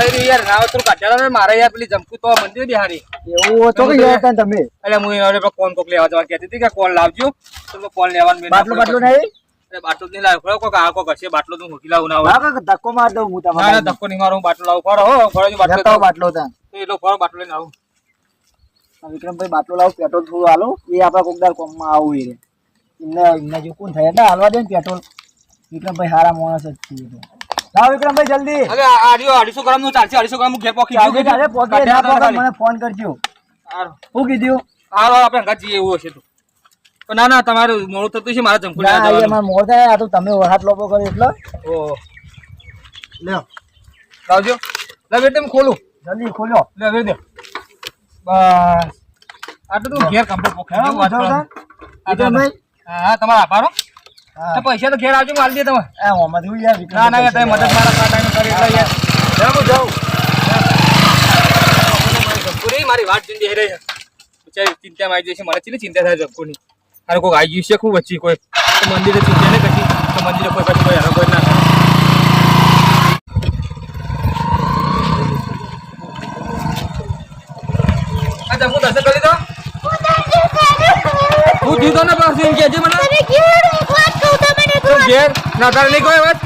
થઈ રહ્યું યાર રાવતપુર કાઢ્યા ને મારે યાર પેલી જમકુ તો મંદિર બિહારી. એવું તમે. એટલે હું પેલો કોક લેવા જવા કહેતી હતી કે કોન લાવજો. તો મેં લેવાનું બાટલો બાટલો નહીં? બાટલો નહીં લાવ્યો. કોક આ કોક હશે બાટલો તો મૂકી લાવું ના કાકા ધક્કો માર દઉં હું ના ધક્કો નહીં મારો બાટલો લાવું. ફરો હો ફરો બાટલો બાટલો તો એ લોકો ફરો બાટલો લઈને આવું. વિક્રમભાઈ બાટલો લાવો પેટ્રોલ થોડું હાલો. એ આપણા કોકદાર કોમમાં આવું એ. એમને એમને જો કોણ થાય એટલે હાલવા દે ને પેટ્રોલ. વિક્રમભાઈ હારા માણસ જ છીએ તો. લાવો વિક્રમભાઈ જલ્દી. અરે આ આડિયો અઢીસો ગ્રામનું ચાલશે અઢીસો ગ્રામ હું ઘેર પોકી ચાલશે ચાલે પોકે ના પોકે મને ફોન કરજો. શું કીધું? હાલો આપણે હંગાત જઈએ એવું હશે તો. પણ ના ના તમારું મોડું થતું છે મારે જમકુ ના લેવા એ મારે થાય આ તો તમે હાથ લોપો કર્યો એટલે. ઓ લ્યો. લાવજો. લે બેટે ખોલું. જલ્દી ખોલ્યો લે હવે દે બસ. આટલું તું ઘેર કમ્પ્લીટ પોકી હા, વાત કરો. હા હા તમારા આભાર હો. હા. તો પૈસા તો ઘેર આવજો માલ દે તમે એ ઓમાં થયું યાર ના ના તમે મદદ મારા ખાતામાં કરી એટલે યાર. જાઉં હું જાઉં. પૂરી મારી વાત જોઈને બેહી રહી છે. ચિંતા આવી જશે મને ચીલી ચિંતા થાય જબકોની અરે કોઈ આવી ગયું છે ખૂબ વચ્ચે કોઈ તો મંદિરે ચિંતા નહીં કશી તો મંદિરે કોઈ પછી કોઈ હેરાન કોઈ ના આ દર્શન કરી દો હું દીધો ને પાછું કેજે મને? તો ઘેર? ના તારે નહીં કોઈ વાત?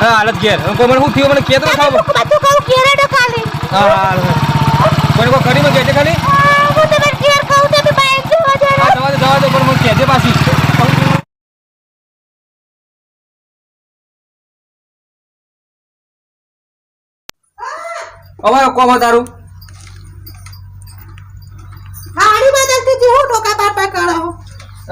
હા હાલત ઘેર. કોઈ મને શું થયું? મને કહેતો ખાવ હા હા કોઈ કરી મને કહેજે ખાલી? હા જવા દે જવા દે પણ મને કહેજે પાછી. હવે કોમ તારું?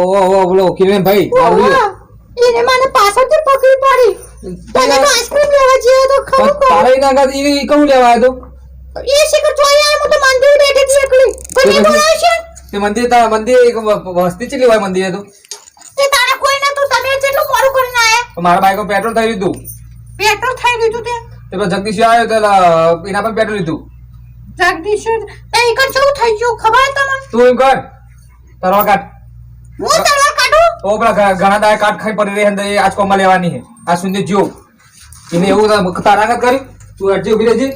ઓહો ઓહો બોલો કિરણ ભાઈ એને મને પાછળથી પકડી પડી તને તો આઈસ્ક્રીમ લેવા જઈએ તો ખરું. તારે ના કાં ઈ કહું લેવા આવ્યો તો એ શિખર જોઈ આ હું મંદિર બેઠી હતી એકલી. કોઈ તે નહીં છે? તે મંદિર તા મંદિર એક વસ્તી ચલી હોય મંદિર તો તે તારે કોઈ નતું, તમે જેટલું મોડું કરીને આયા. તો મારા બાઈકો પેટ્રોલ થઈ લીધું પેટ્રોલ થઈ લીધું તે. તે પછી જગદીશ આવ્યો તો એના પણ પેટ્રોલ લીધું જગદીશ, તે એક જ થઈ ગયું ખબર તમને? તું એમ કર તારો કાઢ હું તલવાર કાઢું? ઓ પેલા ઘણા દાય કાટ ખાઈ પડી રહી અંદર એ આજ લેવાની હે આ સુંદર જો. એને એવું તારા કરી. તું અડજી ઊભી રહેજે.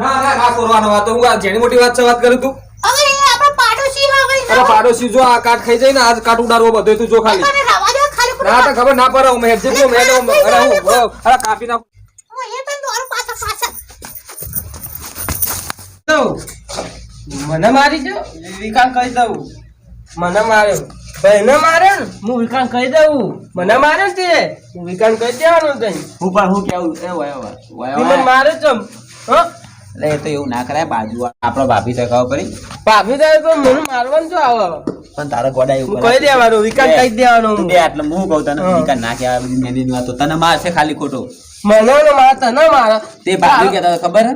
ના ના ના કરવાનો વાત હું આ જેની મોટી વાત છે વાત કરું તું. હવે એ આપણો પાડોશી હવે અરે પાડોશી જો આ કાટ ખાઈ જાય ને આજ કાટ ઉડાડવો બધો તું જો ખાલી. ના તો ખબર ના પડે હું હેડજે જો મેં અરે હું અરે કાપી નાખું. મને મારી જો વિકાસ કહી દઉં. મને માર્યો. ભાઈને માર્યો ને? હું વિકાન કહી દઉં મને માર્યો તે? હું વિકાન કહી દેવાનું તઈ હું પણ હું કેવું? એ વાય વાય. મને મારે ચમ હો? એટલે એ તો એવું ના કરાય બાજુ આપણો ભાભી ખાવ પડી? ભાભી થાય તો મને મારવાનું જો આવે પણ તારો ગોડા એવું કહી દેવાનું વિકાન કહી દેવાનું. બે એટલે હું કહું તને વિકાન ના કહેવાય બધી મેંદીની તો તને મારશે ખાલી ખોટો. મને ને ના તને તે બાજુ કહેતા ખબર?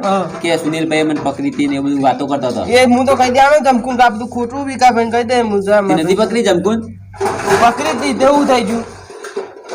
કે સુનિલભાઈ મને પકડી હતી ને બધું વાતો કરતો હતો. એ હું તો કહી દેવાનો જમકુન કા બધું ખોટું વિકા ભાઈ કહી દે હું જા તે નથી પકડી જમકુન? પકડી દીધી એવું થઈ ગયું.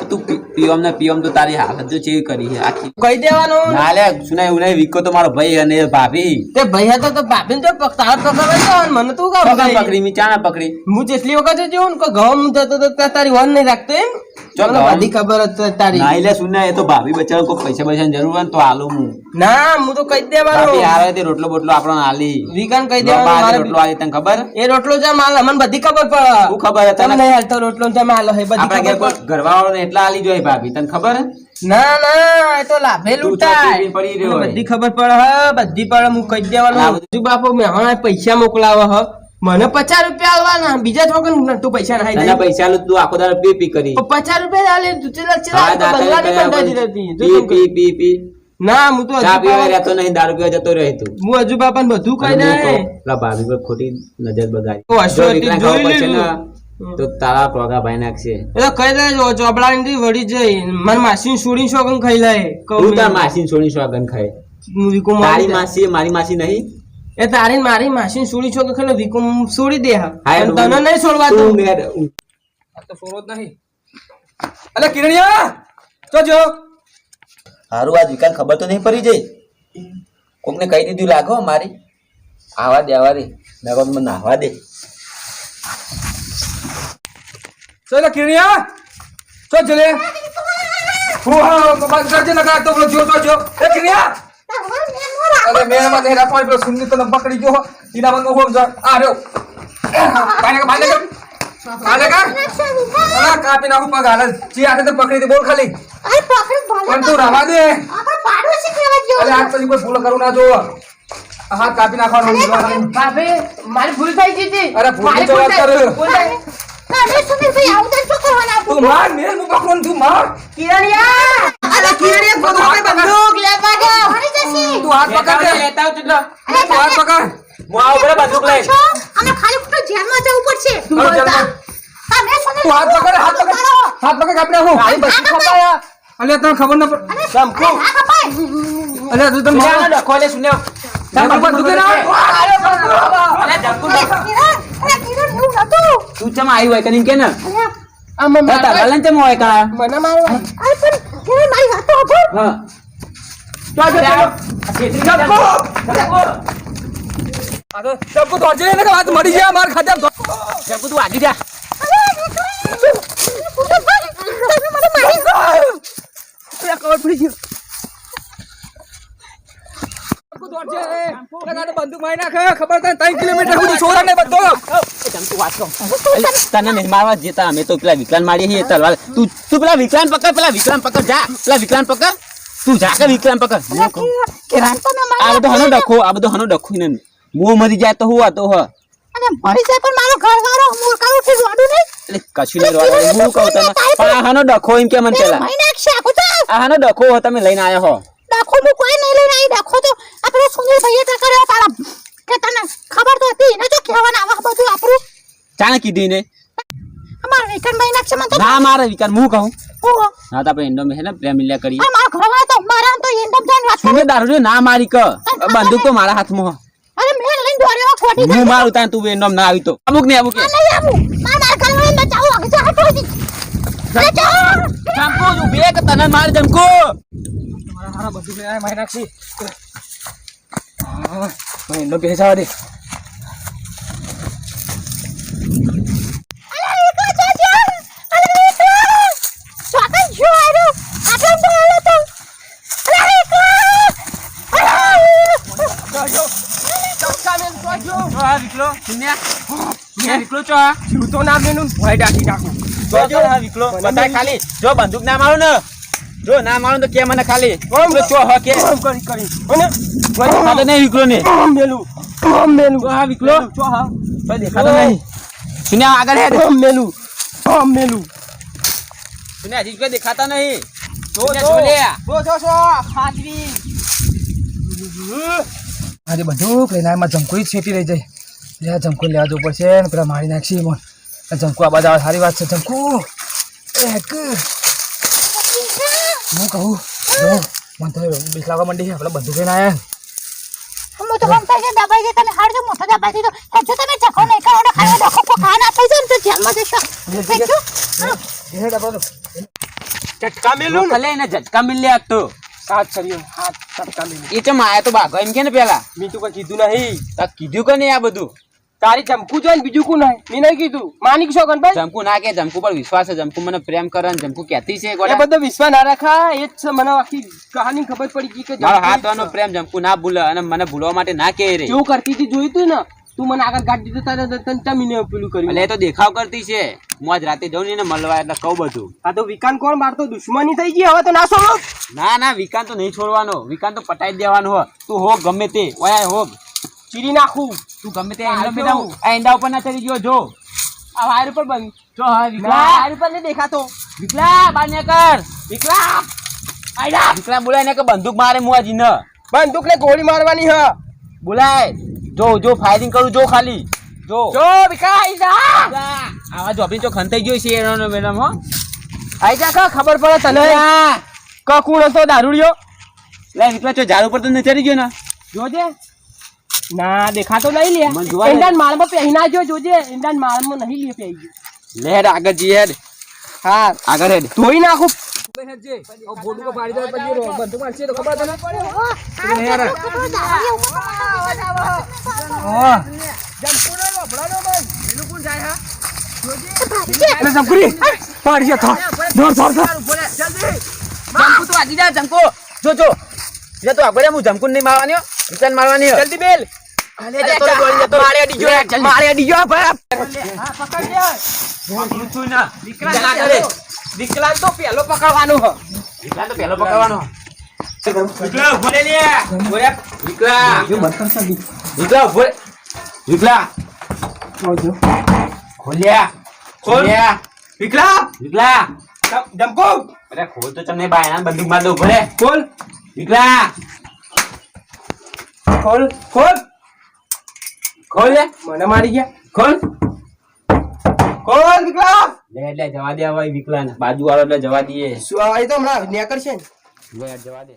તું પી- પીવમ ને પીઓમ તો તારી હાલત જો ચેવી કરી આખી. કહી દેવાનું. ના લે સુનાય નહીં વિકો તો મારો ભાઈ અને ભાભી. તે ભાઈ હતા તો ભાભીને તો પક- તારા પકડવા જવાનું મને તું કા પકડી મી ચાના પકડી. હું જેટલી વખત જોઉં ને કે ઘઉં હું જતો તો તારી વન નહીં રાખતો એમ? બધી ખબર હતી તારી. ના લે સુનાય એ તો ભાભી બચારો કોઈ પૈસા પૈસા જરૂર હોય ને તો આલું હું. ના હું તો કહી દેવાનો. ભાભી આવે તે રોટલો બોટલો આપણો આલી વિકાન કહી બાપા મારે રોટલો આલી તને ખબર? એ રોટલો જ માલ મને બધી ખબર શું પડે ખબર હે તમે નહીં હાલતો રોટલો જ માલ હે બધી ખબર ઘરવાળો ને એટલા આલી જોઈએ ભાભી તને ખબર? ના ના એ તો લાભે લૂંટાય. પડી રહ્યો બધી ખબર પડે હ બધી પડે હું કહી દેવાનું. બધું- હજુ પૈસા મોકલાવે હ. મને પચાસ રૂપિયા આવવાના બીજા જ તું પૈસા ના તને પૈસા તું આખો દાડો પી પી કરી. પચાસ રૂપિયા આલે. તું ચલા ચલા હા, બંગલાની. જો પી પી પી પી. ના હું તો ચા પીવા રહેતો નહીં દારૂ પીવા જતો રહે તું હું હજુ બાપાને બધું કહી દે. હું ભાભી પર ખોટી નજર બગાડી. જો જોઈ લીધું. તો તારા ટોગા ભાઈ નાખશે. એટલે કહી દેજો ચોપડાની ની વળી જઈ મારી માસી છોડી શોગન ખાઈ લે તું તાર માસી છોડી શોગન ખાઈ. મારી માસી મારી માસી નહીં? એ તારી મારી માસી છોડી શોખન ખાઈ વિકુમ છોડી દે હા. તને નહીં છોડવા દઉં. તો છોડો જ નહીં. અલે કિરણિયા તો જો. હારું આજ વિકાન ખબર તો નહીં પડી જઈ. કોકને કહી દીધું લાગો મારી આવા દે આવા દે. નગર મને નાહવા દે. ચલો કિરણિયા ચો જલે. હું હા કરજે નકા તો જો તો જો. એ કિરણિયા! અરે મેં માં તેરા કોઈ પેલો સુન્ની તો પકડી ગયો ઈના મન હોમ જા આ રહ્યો. બાને બાને બાને કા? અલા કાપી નાખું પગ હાલ જી આખે તો પકડી દે બોલ ખાલી. અરે પકડ બોલે પણ તું રવા દે. આપણે પાડોશી કહેવા જેવો? અલે આજ પછી કોઈ ભૂલ કરું ના જો હાથ કાપી નાખવાનો બાપે મારી ભૂલ થઈ ગઈ હતી. અરે મારી તો વાત ભૂલ. કર. ભૂલ થઈ. તમે સુનિલભાઈ આવું તો શું કરવાના તું માર મેલ મુ પકડું તું માર. કિરણિયા! અરે કિરણિયા આપણે બંદૂક લેવા દો તું હાથ પકડ લેતા આવ તું. હાથ પકડ. હું આવું બરાબર બંદૂક લઈ અમે ખાલી ખોટું જેલમાં જવું પડશે. હાલો, જેલમાં. તમે સુનિલ તું હાથ પકડ હાથ પકડ. હાથ પકડ કાપી નાખું તારી બસી. ખપાયા અલે તને ખબર ન પડ ધમકો અલે તું તને સુન્યા ડખો લે સુન્યા. તારું બંદૂક ના. અરે ધમકુ અરે કિરણ અરે કિરણ તું ચમ આવી હોય કરીને કે ને? અરે આમાં તાર મારવા- તારા હોય કા મને મારવા અરે પણ મારી વાત તો હા. તો આ જો આ તો ચપ્પુ તો હજી ને જાય માર ખાતે ચમ તું મારી ખબર મારી તને 3 કિલોમીટર સુધી છોરા ને બધો તને નહીં મારવા જતા અમે તો પેલા વિકલાન મારીએ છીએ તલવાર તું તું પેલા વિકલાન પકડ, પેલા વિકલાન પકડ જા, પેલા વિકલાન પકડ. તું જાકે વિક્રમ પકડ. કે કિરણ તમે મારી આ બધો હનો ડખો આ બધો હનો ડખો ને મો મરી જાય તો હું આ તો હ. અને મરી જાય પણ મારો ઘરવાળો મોરકારો થી વાડું નહીં? એટલે કશું નહીં રોવાનું. હું કહું તને પણ આ હનો ડખો એમ કે મને પેલા મહિને એક શાકુ તો આ હનો ડખો હો તમે લઈને આયા હો. દાખો હું કોઈ નહીં લઈને આવી ડખો તો આપણે સુનિલ ભાઈએ તો કર્યો તારા કે તને ખબર તો હતી એને જો કહેવાના આવા બધું આપણું. જાણે કીધી ને અમાર વિકન મહિના છે મને તો ના મારે વિકન હું કહું? હા ના તો આપણે એન્ડો મેં હે ને પ્રેમ મિલ્યા કરીએ. કરે દારૂ ના મારી ક બંદૂક તો મારા હાથમાં અરે મેં લઈને દોડ્યો ખોટી હું મારું તાન તું એન્ડો ના આવી તો અમુક ને અમુક નહીં આવું મારા મારા ઘરવાળાને બચાવો આગળ હટો દી જમકો તું બે કે તને માર જમકો મારા હારા બંદૂક લઈને મારી નાખી મને એનો દે અરે એકલા જા જા અરે એકલા સ્વાગત જો આરો આપણે તો આલો તો અરે એકલા હા વિકલો સુન્યા વિકલો ચો જૂતો નામ લેનું ભય ડાકી નાખું. જો જો હા વિકલો બતાય ખાલી. જો બંદૂક ના મારો ને. જો ના મારો તો કે મને ખાલી. ઓમ. છો હ કે આમ કરી કરી. અને દેખાતો નહીં વિકલો ને. આમ મેલું. આમ મેલું. હા વિકલો છો હા. તો દેખાતો નહીં. સુન્યા આગળ હે આમ મેલું. આમ મેલું. સુન્યા હજી કોઈ દેખાતા નહીં. જો જો જો. લે જો જો ખાતરી. આજે બધું કઈ ના એમાં જમકુઈ છેટી રહી જાય. લે જમકુ લેવા જવું પડશે ને પેલા મારી નાખશી મને આ જમકુ આ બધા સારી વાત છે જમકુ એક હું કહું જો મને તો બીક લાગવા માંડી છે પેલા બધું કઈ આયા હું તો મન થાય દબાઈ દે તમે હાડજો મોટો દબાઈ દીધો હજુ તમે ચખો નહીં કરો ને ખાવા દખો કો ખા ના થઈ જાય ને તો જેલમાં જશો એ ડબલ ચટકા મેલું ને? ભલે એને ઝટકા મિલ્યા તો. સાત સરિયો હાથ ચટકા મેલું. એ ચમ આયા તો બાગો એમ કે ને પેલા. તું કીધું નહીં. કીધું કે નહીં આ બધું? તારી ચમકું જોઈને બીજું કોણ નહીં મેં નહીં કીધું. માની છો કરે જમકુ ના કે જમકુ પર વિશ્વાસ છે જમકુ મને પ્રેમ કરે ને જમકુ કહેતી છે એ બધો વિશ્વાસ ના રાખા એ જ છે મને આખી કહાની ખબર પડી ગઈ કે મારો જમકું હાથ જ વાનો છે. પ્રેમ જમકુ ના ભૂલે અને મને ભૂલવા માટે ના કહે રે. જેવું કરતી હતી જોયું તું ને? તું મને આગળ કાઢી દીધું તારે તને ચમીને પેલું કર્યું? એટલે એ તો દેખાવ કરતી છે. હું આજ રાતે જઉં ને મળવા એટલે કહું બધું. આ તો વિકાન કોણ? મારતો દુશ્મની થઈ ગઈ હવે તો ના છોડો. ના ના વિકાન તો નહીં છોડવાનો. વિકાન તો પટાઈ દેવાનો હો. તું હો ગમે તે ઓય હોગ ચીરી નાખું. તું ગમે તે જો. બેટા આ ઉપર ના ચડી ગયો જો. આ વાયર ઉપર બંધ જો હા વિકલા. વાયર ઉપર નહીં દેખાતો. વિકલા બાન્ય કર વિકલા. આયડા. વિકલા બોલાય ને કે બંદૂક મારે હું હજી ન. બંદૂક ને ગોળી મારવાની હ. બોલાય. જો જો ફાયરિંગ કરું જો ખાલી. જો. જો વિકા આઈ જા. આવા જોબી તો ખંતાઈ ગયો છે એનો મેડમ હો. આઈ જા કા ખબર પડે તને. ક કોણ હતો દારૂડિયો. લે વિકલા જો ઝાડ ઉપર તો ન ચડી ગયો ને. જોજે ના દેખાતો નહીં લે. ઇન્ડિયન માળમાં પહેરી નાખ્યો જોજે ઇન્ડિયન માળમાં નહીં લે પહેરી લે આગળ જી હેડ હા આગળ હેડ ધોઈ નાખું ફોટો કો પાડી દે પછી રો બંધુ મારશે તો ખબર તને અરે જમકુરી પાડી ગયા થા ધોર ધોર ધોર જમકુ તો વાજી જા જમકુ જો જો જે તો આગળ હું જમકુ નહીં મારવાની વિકલાન મારવાની જલ્દી બેલ વિકલાંગ તો પેલો પકડવાનો હ તો પહેલો પકડવાનો વિકલા ઊભો રે લે વિકલા જો બર્તન સા બી વિકલા ઊભો વિકલા જો ખોલ્યા ખોલ્યા વિકલા વિકલા જમકો અરે ખોલ તો તમને બાયના બંદૂક માર દો ઊભો રે ખોલ વિકલા ખોલ ખોલ. ખોલ લે મને મારી ગયા. ખોલ. ખોલ વિકલા. લે એટલે જવા દે હવે વિકલા બાજુ વાળો એટલે જવા દઈએ. શું આવે તો હમણાં નેકર છે ને? જવા દે.